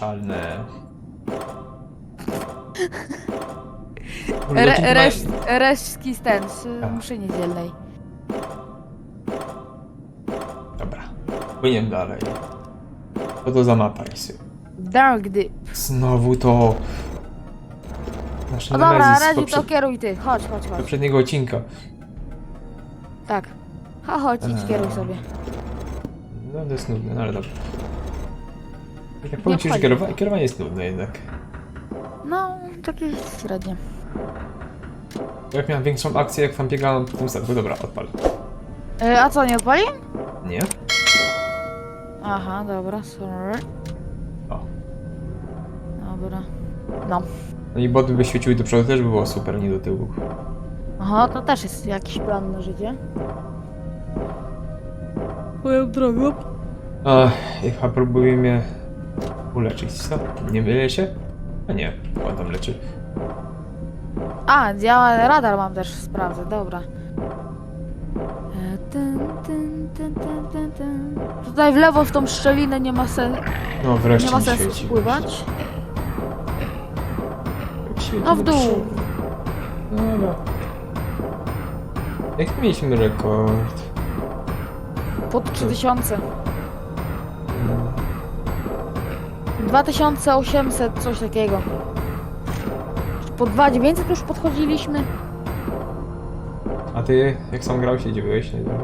Szalne. Re, reszt, resztki z ten, z Tak. mszy niedzielnej. Dobra. Płyniemy dalej. Co to za mapa jest? Dark Deep. Znowu to... Nasz No dobra, z razie to kieruj ty. Chodź, chodź, chodź. poprzedniego odcinka. Tak. Ha, chodź, idź, Eee. kieruj sobie. No to jest nudne, no ale dobra. Jak powiem ci, że kierowanie, kierowanie jest nudne jednak. No, takie średnie. Jak miałem większą akcję, jak tam biegałem po tym statku. Dobra, odpal. E, a co, nie odpalił? Nie? Aha, dobra, sorry. O. Dobra. No. No i boty by świeciły do przodu, też by było super, nie do tyłu. Aha, to też jest jakiś plan na życie. Moją drogą. Ach, chyba próbuje mnie uleczyć, co? Nie mylę się? A nie, on tam leczy. A, działa radar mam też, sprawdzę, dobra. E, tyn, tyn, tyn, tyn, tyn, tyn. Tutaj w lewo w tą szczelinę nie ma sensu, No wreszcie nie ma mi sensu świeci. wpływać. Świeci No w do dół. przodu. Dobra. Jak mieliśmy rekord? Pod 3000. 2800, coś takiego. Po 2900 już podchodziliśmy. A ty, jak sam grał, się dziwiłeś? Nie wiem.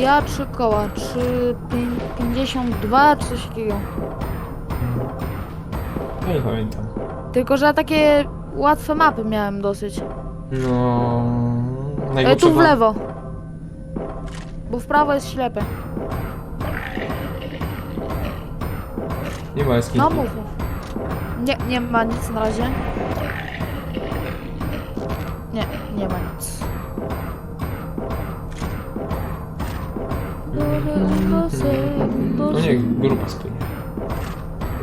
Ja trzy koła, 3, 52 czy coś takiego. Ja nie pamiętam. Tylko, że takie łatwe mapy miałem dosyć. No... E, Najgorsze tu w lewo. Bo w prawo jest ślepe. Nie ma jaskini. No mów. mów. Nie, nie ma nic na razie. Nie, nie ma nic. No nie, grupa spłynie.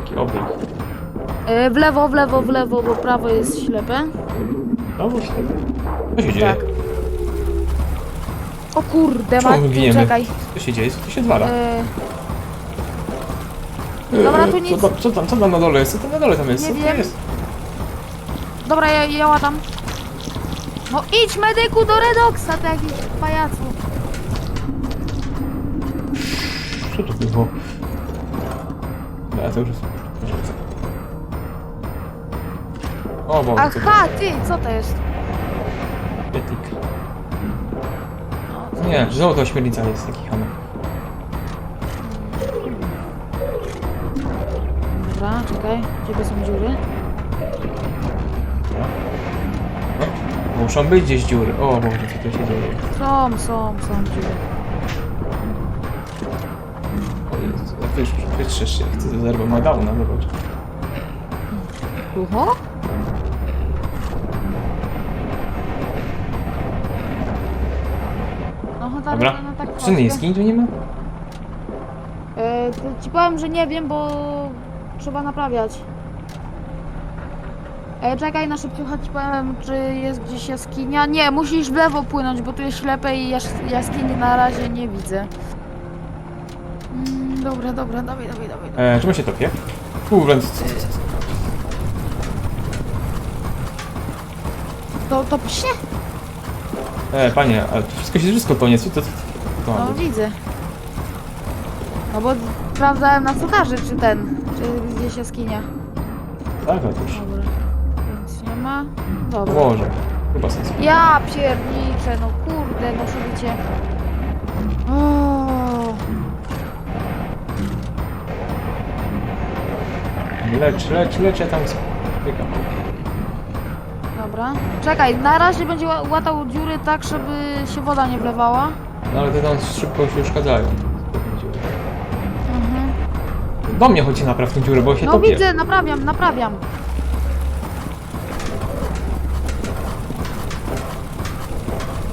Taki obieg. E, W lewo, w lewo, w lewo, bo prawo jest ślepe. Znowu się Co się dzieje? Tak. O kurde, Czemu my giniemy? czekaj. Co się dzieje? Co tu się odwala? E, dobra, tu nic. Co tam, co tam, co tam na dole jest? Co tam na dole tam jest? Nie co to wiem. jest? dobra, ja, ja łatam. No idź medyku do Redoxa, ty jakiś pajacu. Co to było? No, to już jest... O, bo... Aha, ty, co to jest? Etik. No, Nie, znowu ta śmiernica jest taki czekaj, gdzie są dziury? Muszą być gdzieś dziury. O Boże, co tu się dzieje? Są, są, są dziury. O Jezu, Wyż, wytrzesz się, chcę ze zerwą ma downa, zobacz. Ucho? No, to, Dobra. Tak Czy nie jaskini tu nie ma? E, to ci powiem, że nie wiem, bo trzeba naprawiać. E, czekaj, na szybciucha ci powiem, czy jest gdzieś jaskinia. Nie, musisz w lewo płynąć, bo tu jest ślepe i jas jaskini na razie nie widzę. Mm, dobra, dobra, dawaj, dawaj, dawaj. dawaj. E, czemu się topię? Kurde, To, to psie? E, panie, ale to wszystko się wszystko tonie, co to, to, to ma No widzę. No bo sprawdzałem na sodarzy, czy ten, czy gdzieś jaskinia. Tak, otóż. Dobra, nic nie ma. Dobra. Boże, chyba sens. Ja pierniczę, no kurde, no sobie O, Lecz, lecz, lecz, ja tam spykam. Dobra. Czekaj, na razie będzie ła- łatał dziury tak, żeby się woda nie wlewała. No ale te tam szybko się uszkadzają. Do mnie chodzi napraw tę dziurę, bo się No topię. widzę, naprawiam, naprawiam.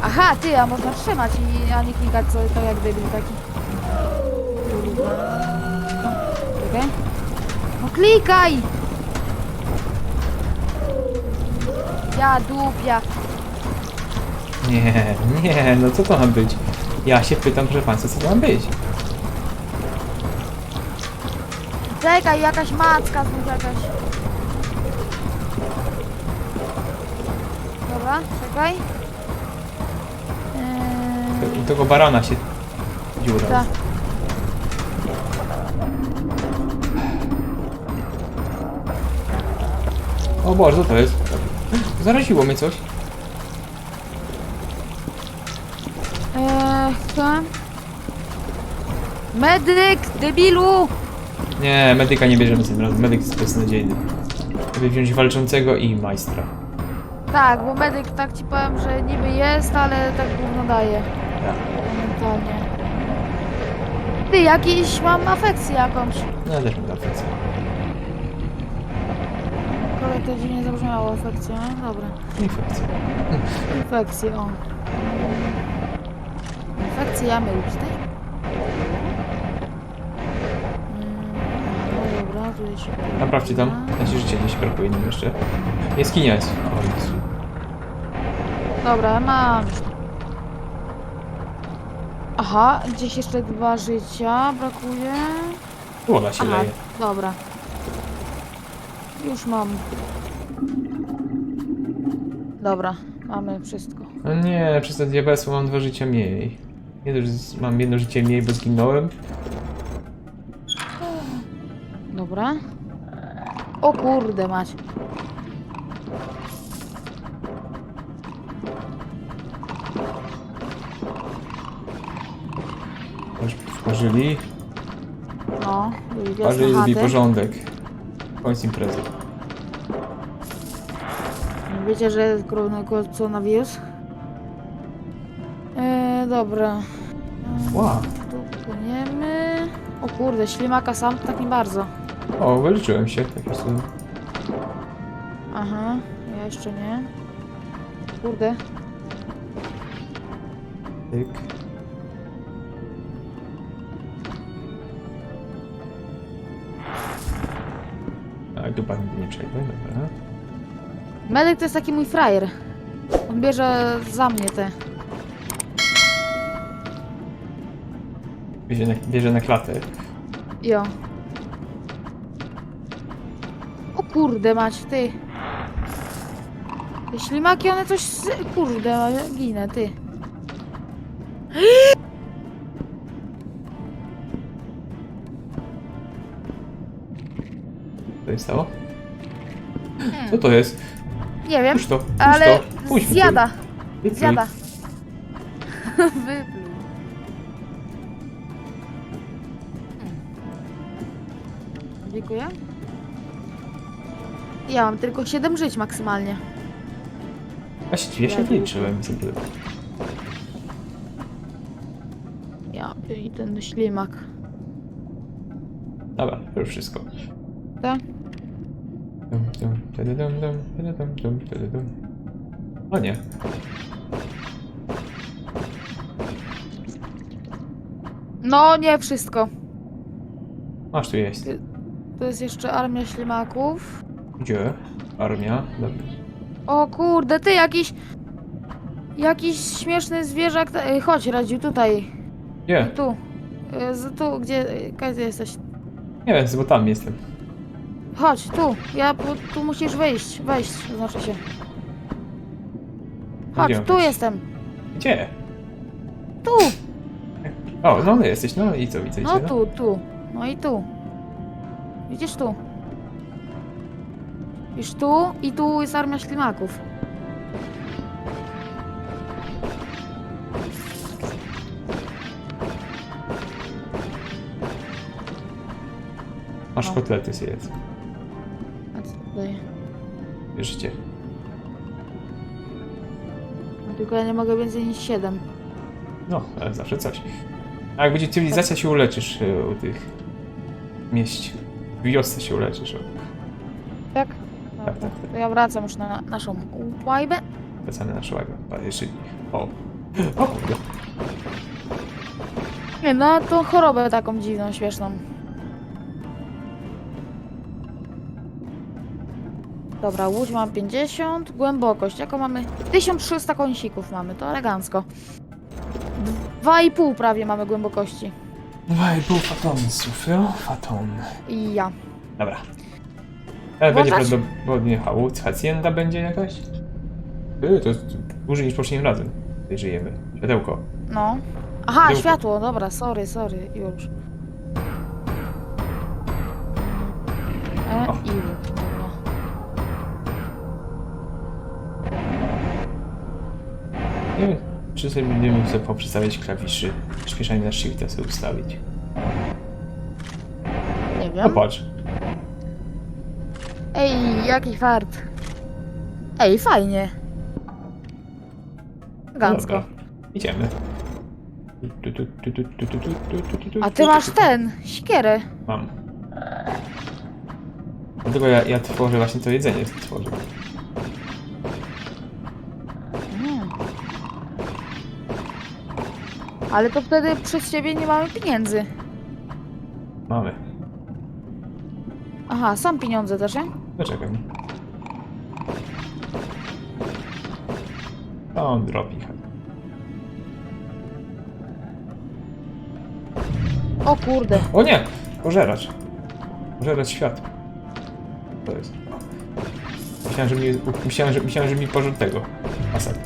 Aha, ty, a można trzymać i a nie klikać co to jak debil taki. Czekaj. No klikaj! Ja dupia. Nie, nie, no co to ma być? Ja się pytam, proszę państwa, co to ma być? Czekaj, jakaś macka znów jakaś. Dobra, czekaj. Eee, tego barana się dziura. tak. O Boże, co to jest? Zaraziło mnie coś. Eee, co? Medyk, debilu! Nie, medyka nie bierzemy tym razem. Medyk jest beznadziejny. Żeby wziąć walczącego i majstra. Tak, bo medyk tak ci powiem, że niby jest, ale tak gówno daje. Tak. Momentalnie. Ty, jakiś mam afekcję jakąś. No ja też mam afekcję. Kolej to dziwnie zabrzmiało, afekcja, no dobra. Infekcja. Infekcję, o. Infekcję jamy ustnej. Naprawcie tam. Na się życie gdzieś brakuje nam jeszcze. Jaskinia jest. O, Jezu. Dobra, mam. Aha, gdzieś jeszcze dwa życia brakuje. Woda się Aha, leje. dobra. Już mam. Dobra, mamy wszystko. No nie, przez ten diabelstwo mam dwa życia mniej. Nie dość, że mam jedno życie mniej, bo zginąłem. Dobra. O kurde mać. Wparzyli. No, już zrobili chaty. porządek. Koniec imprezy. Wiecie, że koronawirusa? Eee, dobra. Wow. Tu płyniemy. O kurde, ślimaka sam tak nie bardzo. O, wyleczyłem się. Tak jest. Aha, ja jeszcze nie. Kurde. Tyk. A, tu pan nie przejdę, dobra. Medyk to jest taki mój frajer. On bierze za mnie te. Bierze na, bierze na klatę. Jo. Kurde mać, ty. Te ślimaki, one coś... z- Kurde, ginę, ty. Co jest stało? Co to jest? Nie wiem, Puść to, puść ale to. Puść zjada, Wypluj. zjada. Wypluł. Dziękuję. Ja mam tylko 7 żyć maksymalnie. Właściwie się liczyłem. sobie. Ja i ten ślimak. Dobra, to już wszystko. Tak? Dum, dum, tadadum, dum, tadadum, dum, tadadum. O nie. No, nie wszystko. Masz tu jest. To jest jeszcze armia ślimaków. Gdzie? Armia. Dobra. O kurde, ty jakiś... Jakiś śmieszny zwierzak... Ej, Chodź, Radziu, tutaj. Gdzie? Tu. Y, Z, tu, gdzie... y, Gdzie ty jesteś? Nie bo tam jestem. Chodź, tu. Ja... po- Tu musisz. Wejść, to znaczy się. Chodź, Gdzie mam tu wejść? jestem. Gdzie? Tu. O, no jesteś, no i co widzę? No tu, tu. No i tu. Widzisz tu? Widzisz tu i tu jest armia ślimaków. Masz No. kotlety sobie jedz. A co tutaj? Bierzcie. No, tylko ja nie mogę więcej niż 7. No, ale zawsze coś. A jak będzie cywilizacja, się uleczysz e, u tych mieść. W wiosce się uleczysz. O, To ja wracam już na naszą łajbę. wracamy na szłagę. A jeszcze... O. O kurde. Nie, no to chorobę taką dziwną, śmieszną. Dobra, łódź mam 50, głębokość, jaką mamy? 1300 kąsików mamy, to elegancko. 2,5 prawie mamy głębokości. Dwa i pół fatonsów, jo? Faton. I ja. Dobra. Ale będzie Włączać? prawdopodobnie hałuc, hacienda będzie jakaś? Yy, to jest dłużej niż poprzednim razem. Tutaj żyjemy. Światełko. No. Aha, światło, dobra, sorry, sorry, już. E, O. i dobra. Nie wiem, czy sobie będziemy sobie poprzestawiać klawiszy. Przyspieszanie na shifta sobie ustawić. Nie No wiem. patrz. Ej, jaki fart. Ej, fajnie. Gancko. Dobra. Idziemy. Tu, tu, tu, tu, tu, tu, tu, tu, tu, tu, tu, A ty tu, masz tu, tu. ten, sikierę. Mam. Dlatego ja, ja tworzę właśnie to jedzenie. Tworzę. Mm. Ale to wtedy przez ciebie nie mamy pieniędzy. Mamy. Aha, są pieniądze też, nie? Poczekaj. To on dropi. O kurde. O nie! Pożeracz. Pożeracz świat. To jest. Myślałem, że mi, myślałem, że, myślałem, że mi pożar tego. Asad.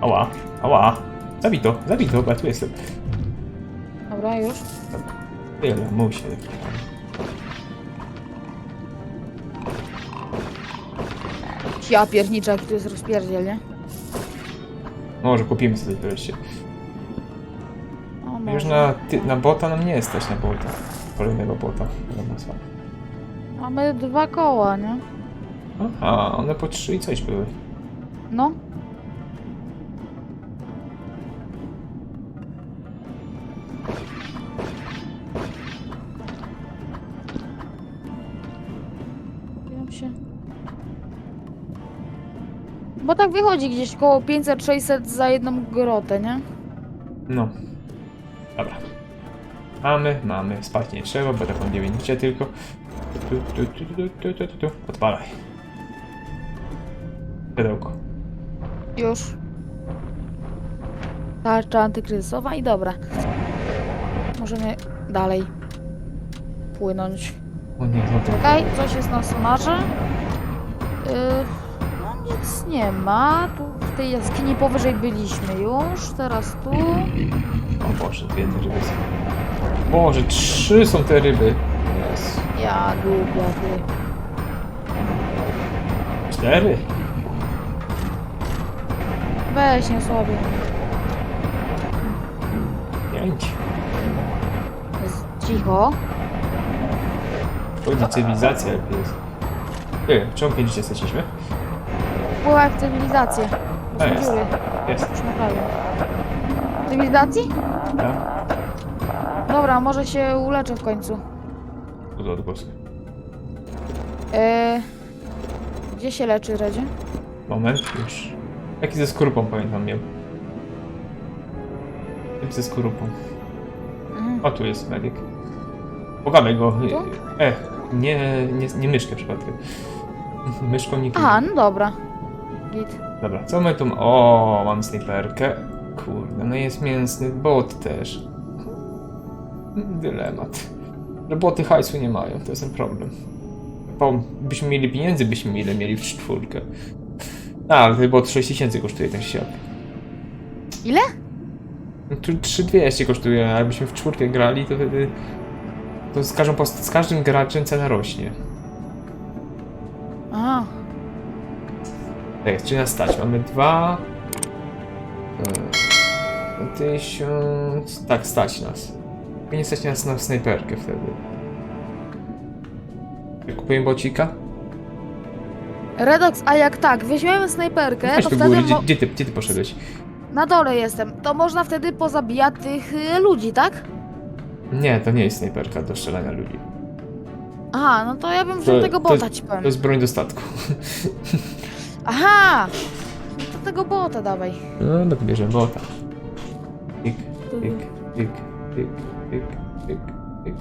Ała, ała. Zabij to, zabij to, bo ja tu jestem. Dobra, już. Tyle, musi. Ja pierniczę, jaki tu jest rozpierdziel, nie? Może kupimy sobie wreszcie. O, Już może. na, ty, na bota nam nie jest stać na bota. Kolejnego bota. Mamy dwa koła, nie? Aha, one po trzy i coś były. No. Wiem się. Bo tak wychodzi gdzieś koło 500-600 za jedną grotę, nie? No. Dobra. Mamy, mamy. Spać nie trzeba, bo taką 9 życia tylko. Tu, tu, tu, tu, tu, tu, tu, tu. Odpalaj. Pudełko. Już. Tarcza antykryzysowa i dobra. Możemy dalej płynąć. O nie, no to... Czekaj, coś jest na sonarze. Yy, nic nie ma. Tu w tej jaskini powyżej byliśmy już. Teraz tu. O Boże, dwie te ryby są. Boże, trzy są te ryby. Jezu. Ja głupia ty. Cztery? Weź nie sobie. Pięć. Jest cicho. Chodzi cywilizacja lepiej jest. Ty, czemu pięć życia straciliśmy? Była w cywilizację. A, Bo są jest. dziury. Jest. Już. Cywilizacji? Ja? Dobra, może się uleczę w końcu. Tu do odgłosu. Yy, gdzie się leczy, Redzie? Moment, już. Jaki ze skorupą pamiętam miał. Typ ze skorupą. Mhm. O, tu jest medyk. Pogadaj go. Tu? E, nie, nie, nie myszkę przypadkiem. Myszką nie Aha, no dobra. Git. Dobra, co my tu... ma- O, mam snajperkę. Kurde, no jest mięsny bot też. Dylemat. Że boty hajsu nie mają, to jest ten problem. Bo byśmy mieli pieniędzy, byśmy ile mieli w czwórkę. A, ale ten bot 6000 kosztuje ten siat. Ile? No tu 3200 kosztuje, a jakbyśmy w czwórkę grali, to wtedy... To z, każdą post- z każdym graczem cena rośnie. Tak czy nas stać? Mamy dwa... e, Tysiąc... Tak, stać nas. Nie stać nas na snajperkę wtedy. Kupujemy bocika? Redox, a jak tak, weźmiemy snajperkę, Chodź to do wtedy góry, mo- gdzie, gdzie, ty, gdzie ty poszedłeś? na dole jestem. To można wtedy pozabijać tych y, ludzi, tak? Nie, to nie jest snajperka do strzelania ludzi. Aha, no to ja bym wziął To- tego to- bota ci To powiem. jest broń do statku. Aha! To tego bota dawaj. No, no to bierzemy bota. Ik, mhm. ik, ik, ik, ik, ik, ik.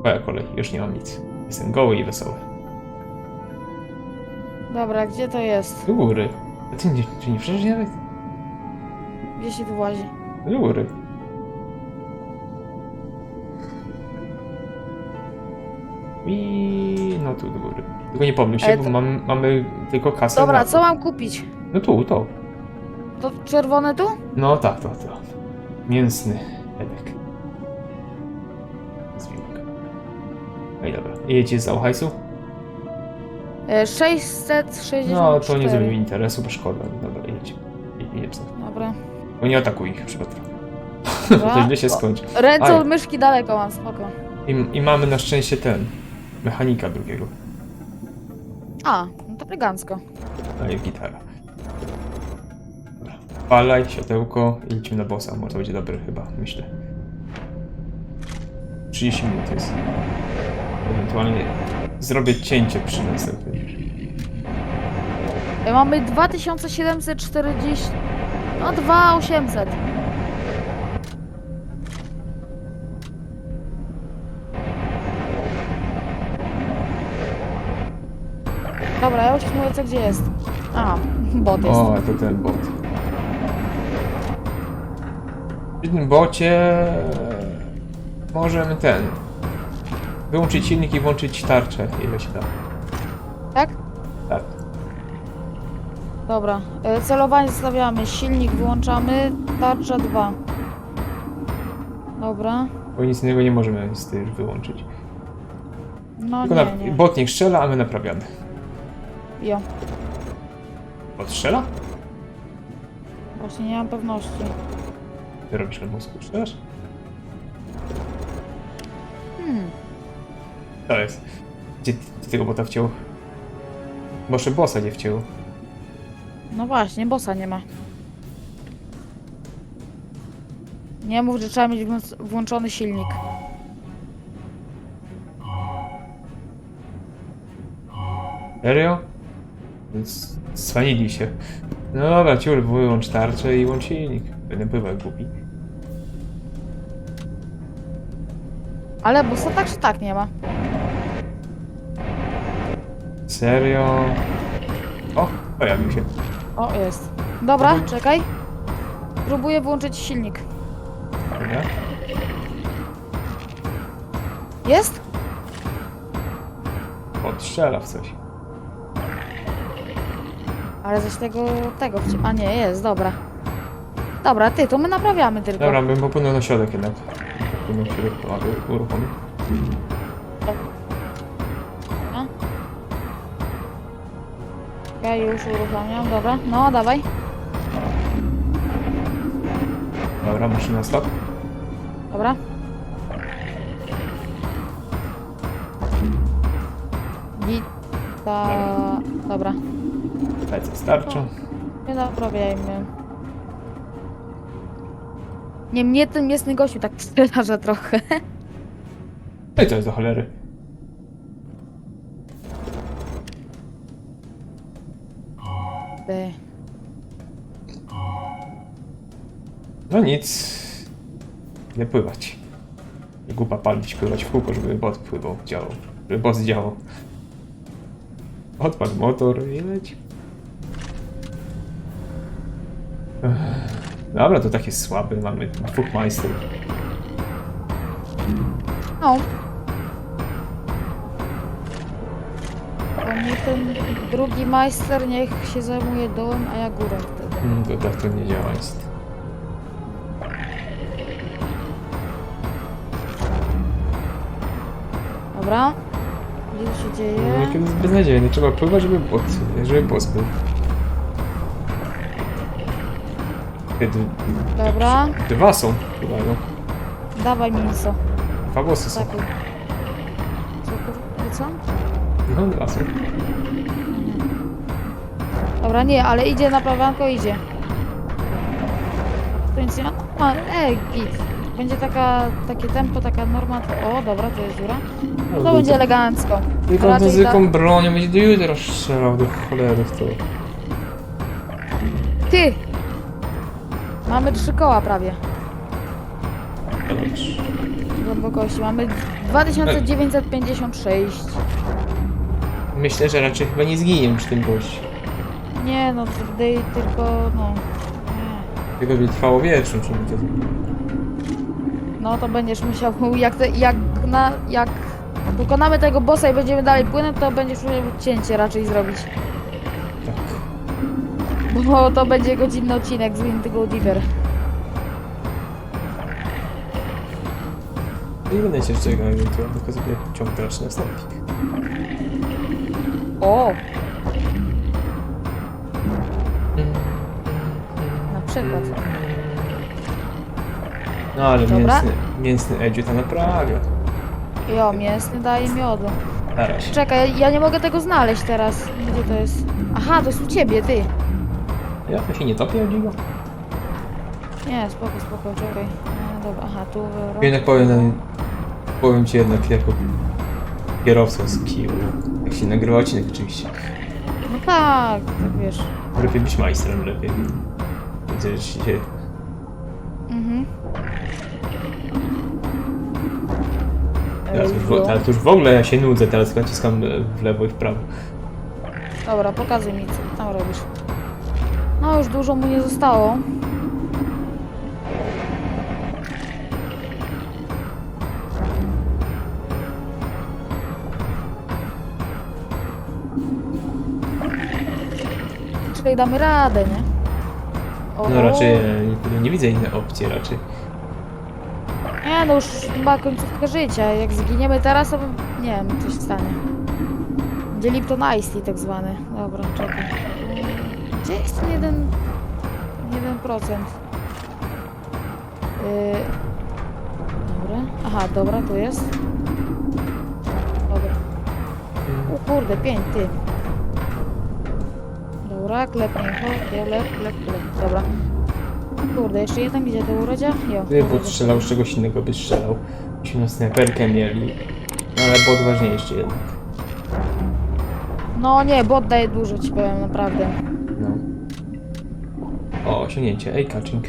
Twoja kolej, już nie mam nic. Jestem goły i wesoły. Dobra, gdzie to jest? Do góry. A ty nie, czy nie przecież nawet? Gdzie się tu włazi? Do góry. I no tu do góry. Tylko nie pomyl się, Ale bo to- mam, mamy tylko kasę Dobra, na co mam kupić? No tu, to. To czerwone tu? No tak, to, to. Mięsny edek. Zwiłek. No i dobra. Jedzie za hajsu? E, 664. No to nie zrobimy interesu, bo szkoda. Dobra, jedź. Jedź. Dobra. Bo nie atakuj ich, przypadku. Dobra. to źle się skończy. Ręce Aj. od myszki daleko mam, spoko. I, I mamy na szczęście ten. Mechanika drugiego. A, no to elegancko. A i gitara. Dobra. Palaj, światełko i idźmy na bossa. Może to będzie dobry chyba, myślę. 30 minut jest. Ewentualnie zrobię cięcie przy następnym. E, Mamy 2740. No 2800. Dobra, ja już mówię co gdzie jest. A, bot jest. O, to ten bot. W tym bocie możemy ten. Wyłączyć silnik i włączyć tarczę, ile się da. Tak? Tak. Dobra. E, Celowanie zostawiamy, silnik wyłączamy, tarcza 2. Dobra. Bo nic innego nie możemy z tych wyłączyć. No Tylko nie, na, nie. bot niech strzela, a my naprawiamy. Jo. Bot strzela? Właśnie nie mam pewności. Ty robisz na mózgu, strzelasz? Hmm. To jest. Gdzie ty tego bota wciął? Może bossa nie wciął. No właśnie, bossa nie ma. Nie mów, że trzeba mieć włą- włączony silnik. Serio? Więc Swanili się. No dobra, ciur, wyłącz tarczę i łącz silnik. Będę bywał jak głupi. Ale bossa tak czy tak nie ma. Serio? O, pojawił się. O, jest. Dobra, Próbuj. czekaj. Próbuję włączyć silnik. Dobra. Jest? Odstrzela w coś. Ale coś tego, tego wci- A nie, jest, dobra. Dobra, ty, to my naprawiamy tylko. Dobra, bym popłynął na środek jednak. Popłynął na środek, aby uruchomił. A? Ja już uruchamiam, dobra. No, dawaj. Dobra, maszyna stop. Dobra. Gita... Dobra. Lecę starczą. Nie naprawiajmy. Nie, mnie ten mięsny gościu tak przeraża trochę. No i to jest do cholery. Ty. No nic. Nie pływać. Głupa palić, pływać w kółko, żeby bot pływał, działał. Żeby boss działał. Odpadł motor i leci. Dobra, to takie słabe. Mamy dwóch majstrów. No. Niech ten drugi majster niech się zajmuje dołem, a ja górą wtedy. Hmm, to tak to nie działa jest. Dobra. Gdzie to się dzieje? No, kiedy jest beznadziejnie. Trzeba pływać, żeby bot, żeby boss był. Kiedy Dobra. dwa są chyba, no. Dawaj mięso. Dwa bossy są. Takuj. Co? No, dwa są. Dobra, nie, ale idzie naprawianko, idzie. To nic nie ma. No, ej, git. Będzie taka, takie tempo, taka norma. O, dobra, to jest dziura. No to będzie elegancko. Tylko Raczej to zwykłą bronią będzie do jutra strzelał do cholery w to. Ty! Mamy trzy koła prawie. Głębokości. Mamy 2956. Myślę, że raczej chyba nie zginie przy tym gościu. Nie no, wtedy tylko, no... Nie. Tylko by trwało wieczność, żeby to... No to będziesz musiał, jak, te, jak na, jak pokonamy tego bossa i będziemy dalej płynąć, to będziesz musiał cięcie raczej zrobić. Bo to będzie godzinny odcinek z Wind Go Deeper. I będę się czekał, ewentualnie tylko sobie ciąg dalszy nastąpi. O! Na przykład. No ale Dobra. mięsny, mięsny Edziu to naprawia. Jo, mięsny daje miodu. Się. Czekaj, ja nie mogę tego znaleźć teraz. Gdzie to jest? Aha, to jest u ciebie, ty. Ja to się nie topię, Edziu? Nie, spoko, spoko, czekaj. E, dobra, aha, tu wyro. Jednak powiem, no, powiem ci jednak jako kierowca z Kiu. Jak się nagrywa odcinek oczywiście. No tak, tak wiesz. Lepiej być majstrem, lepiej. Widzę, że się... Mhm. Teraz już, w, teraz już w ogóle ja się nudzę, teraz naciskam w lewo i w prawo. Dobra, pokazuj mi, co ty tam robisz. No, już dużo mu nie zostało. Czyli damy radę, nie? O, No raczej nie, nie widzę innej opcji raczej. Nie, no już chyba końcówka życia. Jak zginiemy teraz, to bym- nie wiem, coś stanie. Będzie Lipton Ice Tea tak zwany. Dobra, czekaj. Gdzie jest ten jeden... jeden procent? Yy... Dobra. Aha, dobra, tu jest. Dobra. O kurde, pięć, ty. Dobra, klepnij, chodź, lep, lep, lep. Dobra. Kurde, jeszcze jeden, gdzie to urodzia? Jo. Gdyby bot strzelał z czegoś innego, by strzelał. Byśmy na snajperkę mieli. No ale bot ważniejszy jednak. No nie, bot daje dużo, ci powiem, naprawdę. O, osiągnięcie. Ej, catching.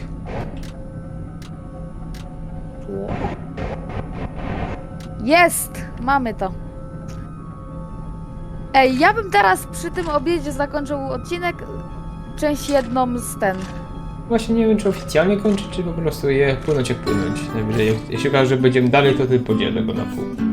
Jest! Mamy to. Ej, ja bym teraz przy tym obiedzie zakończył odcinek, część jedną z ten. Właśnie nie wiem, czy oficjalnie kończyć, czy po prostu je płynąć jak płynąć. Najwyżej, jeśli okaże, że będziemy dalej, to ty podzielę go na pół.